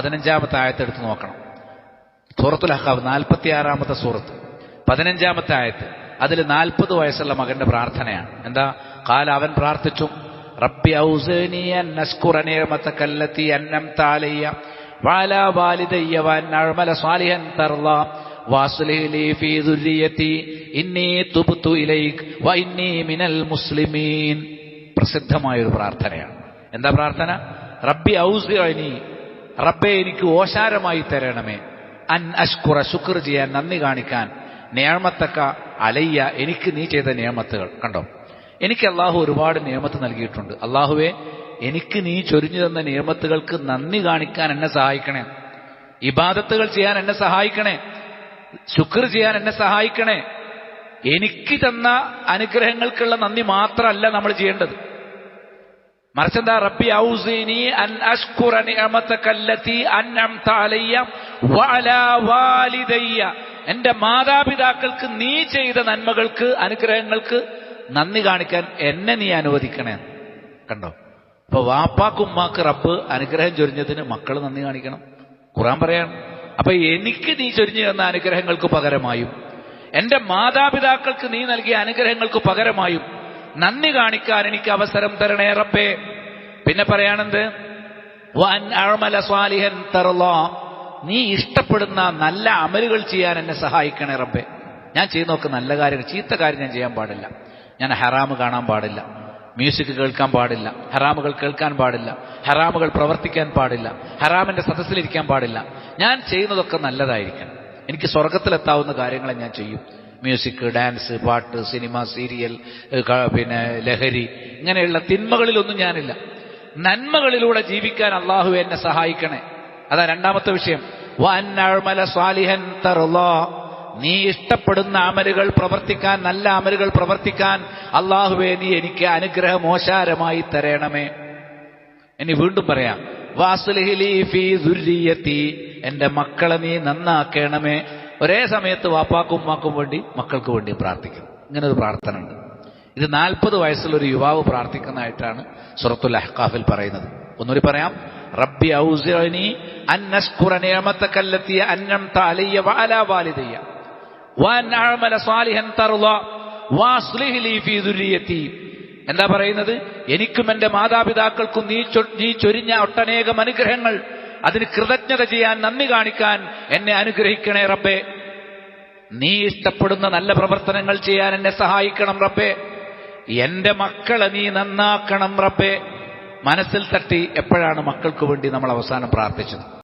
പതിനഞ്ചാമത്തെ ആയത്ത് എടുത്ത് നോക്കണം. സൂറത്തുൽ അഹ്ഖാബ് നാൽപ്പത്തിയാറാമത്തെ സൂറത്ത്. പതിനഞ്ചാമത്തെ ആയത്ത്. അതിൽ നാൽപ്പത് വയസ്സുള്ള മകന്റെ പ്രാർത്ഥനയാണ്. എന്താ? കാല അവൻ പ്രാർത്ഥിച്ചു. റബ്ബി ഔസേനി അൻ നസ്കുറ നിഅമതകല്ലതി അന്നംത അലയ്യ വഅലാ വാലിദയ്യ വഅൻ അഅമല സാലിഹൻ തർള. വാസ്ലിഹ് ലീ ഫീ ദുർരിയതി ഇന്നി തുബ്തു ഇലൈക് വ മിനൽ മുസ്ലിമീൻ. പ്രസിദ്ധമായ ഒരു പ്രാർത്ഥനയാണ്. എന്താ പ്രാർത്ഥന? റബ്ബി ഔസിഅനി റബ്ബെ എനിക്ക് ഓശാരമായി തരണമേ. അൻ അഷ്കുറ ശുക്ർ ചെയ്യാൻ നന്ദി കാണിക്കാൻ നിയമത്തക്ക അലയ്യ എനിക്ക് നീ ചെയ്ത നിയമത്തുകൾ. കണ്ടോ? എനിക്ക് അള്ളാഹു ഒരുപാട് നിയമത്ത് നൽകിയിട്ടുണ്ട്. അള്ളാഹുവെ എനിക്ക് നീ ചൊരിഞ്ഞു തന്ന നിയമത്തുകൾക്ക് നന്ദി കാണിക്കാൻ എന്നെ സഹായിക്കണേ. ഇബാദത്തുകൾ ചെയ്യാൻ എന്നെ സഹായിക്കണേ. ശുക്ർ ചെയ്യാൻ എന്നെ സഹായിക്കണേ. എനിക്ക് തന്ന അനുഗ്രഹങ്ങൾക്കുള്ള നന്ദി മാത്രമല്ല നമ്മൾ ചെയ്യേണ്ടത്. മറിച്ചെന്താ? റബ്ബി ഔസീനി അൻ അഷ്കുറ നിഅമതകല്ലതി അൻഅംത അലയ്യ വഅലാ വാലിദയ്യ. എന്റെ മാതാപിതാക്കൾക്ക് നീ ചെയ്ത നന്മകൾക്ക് അനുഗ്രഹങ്ങൾക്ക് നന്ദി കാണിക്കാൻ എന്നെ നീ അനുവദിക്കണേ. കണ്ടോ? അപ്പൊ വാപ്പാക്കുമ്മാക്ക് റബ്ബ് അനുഗ്രഹം ചൊരിഞ്ഞതിന് മക്കൾ നന്ദി കാണിക്കണം. ഖുറാൻ പറയാണ് അപ്പൊ എനിക്ക് നീ ചൊരിഞ്ഞു തന്ന അനുഗ്രഹങ്ങൾക്ക് പകരമായും എന്റെ മാതാപിതാക്കൾക്ക് നീ നൽകിയ അനുഗ്രഹങ്ങൾക്ക് പകരമായും നന്ദി കാണിക്കാൻ എനിക്ക് അവസരം തരണേ റബ്ബേ. പിന്നെ പറയാണെന്ത് സ്വാലിഹൻ നീ ഇഷ്ടപ്പെടുന്ന നല്ല അമലുകൾ ചെയ്യാൻ എന്നെ സഹായിക്കണേ റബ്ബെ. ഞാൻ ചെയ്തു നോക്ക് നല്ല കാര്യങ്ങൾ. ചീത്ത കാര്യം ഞാൻ ചെയ്യാൻ പാടില്ല. ഞാൻ ഹറാമ് കാണാൻ പാടില്ല. മ്യൂസിക് കേൾക്കാൻ പാടില്ല. ഹറാമുകൾ കേൾക്കാൻ പാടില്ല. ഹറാമുകൾ പ്രവർത്തിക്കാൻ പാടില്ല. ഹറാമിന്റെ സദസ്സിലിരിക്കാൻ പാടില്ല. ഞാൻ ചെയ്യുന്നതൊക്കെ നല്ലതായിരിക്കണം. എനിക്ക് സ്വർഗത്തിലെത്താവുന്ന കാര്യങ്ങളെ ഞാൻ ചെയ്യും. മ്യൂസിക് ഡാൻസ് പാട്ട് സിനിമ സീരിയൽ പിന്നെ ലഹരി ഇങ്ങനെയുള്ള തിന്മകളിലൊന്നും ഞാനില്ല. നന്മകളിലൂടെ ജീവിക്കാൻ അള്ളാഹു എന്നെ സഹായിക്കണേ. അതാ രണ്ടാമത്തെ വിഷയം. സ്വാലിഹൻ നീ ഇഷ്ടപ്പെടുന്ന അമലുകൾ പ്രവർത്തിക്കാൻ നല്ല അമലുകൾ പ്രവർത്തിക്കാൻ അള്ളാഹുവെ നീ എനിക്ക് അനുഗ്രഹമോശാരമായി തരണമേ. ഇനി വീണ്ടും പറയാം. എന്റെ മക്കളെ നീ നന്നാക്കണമേ. ഒരേ സമയത്ത് വാപ്പാക്കും ഉമ്മാക്കും വേണ്ടി മക്കൾക്ക് വേണ്ടി പ്രാർത്ഥിക്കും ഇങ്ങനൊരു പ്രാർത്ഥന ഉണ്ട് ഇത് നാൽപ്പത് വയസ്സുള്ള ഒരു യുവാവ് പ്രാർത്ഥിക്കുന്നതായിട്ടാണ് സുറത്തുൽ അഹ്കാഫിൽ പറയുന്നത്. ഒന്നുകൂടി പറയാം. റബ്ബി ഔസിനി അൻ നസ്കുറ നിഅമതകല്ലതി അൻഅംത അലയ്യ വഅലാ വാലിദയ്യ. വഅൻ അഅമല തർള ലീ ഫീ എന്താ പറയുന്നത്? എനിക്കും എന്റെ മാതാപിതാക്കൾക്കും നീ നീ ചൊരിഞ്ഞ ഒട്ടനേകം അനുഗ്രഹങ്ങൾ അതിന് കൃതജ്ഞത ചെയ്യാൻ നന്ദി കാണിക്കാൻ എന്നെ അനുഗ്രഹിക്കണേ റബ്ബേ. നീ ഇഷ്ടപ്പെടുന്ന നല്ല പ്രവർത്തനങ്ങൾ ചെയ്യാൻ എന്നെ സഹായിക്കണം റബ്ബേ. എന്റെ മക്കളെ നീ നന്നാക്കണം റബ്ബേ. മനസ്സിൽ തട്ടി എപ്പോഴാണ് മക്കൾക്ക് വേണ്ടി നമ്മൾ അവസാനം പ്രാർത്ഥിച്ചത്?